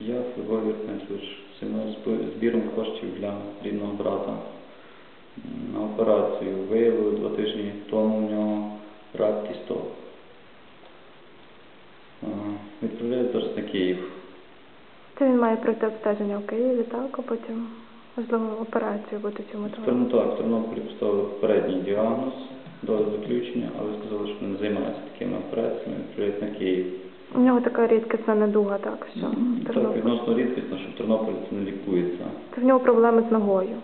Я, Григорій Віртничович, займаюся зб- збіром коштів для рідного брата. На операцію виявили два тижні тому в нього рак кісток. Е, Відправляю зараз на Київ. Це він має пройти обстеження в Києві, так, а потім, можливо, операцію В там. Терно- так, в Тернополі поставили попередній діагноз, дали заключення, але сказали, що не займаються такими операціями, відправляють на Київ. У нього така рідкісна недуга, так, що в Так, Тернополі. відносно рідкісно, що в Тернополі це не лікується. Це в нього проблеми з ногою.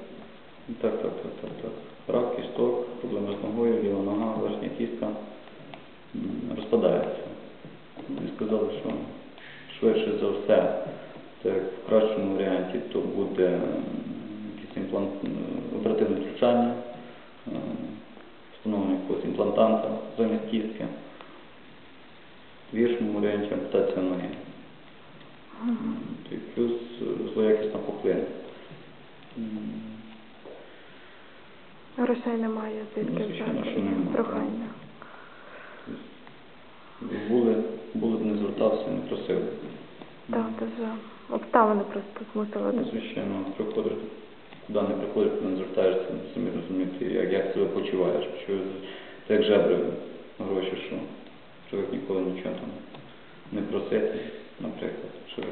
Так, так, так, так, так. Рак кісток, проблеми з ногою, ліва нога, верхня кістка м, розпадається. Вони сказали, що швидше за все, це в кращому варіанті, то буде м, якийсь імплант, м, оперативне втручання, встановлення якогось імплантанта замість кістки. Гіршому ампутація ноги. Плюс е, злоякісна пухлина. Грошей немає, звідки Ну, взяти прохання. Були, були б не звертався, не просив. Так, дуже обставини просто змусили. Ну, звичайно, приходиш, куди не приходиш, куди не звертаєшся, самі розуміти, як, як себе почуваєш. Що це як жебри гроші, що привик ніколи нічого там не просити, наприклад, що ж.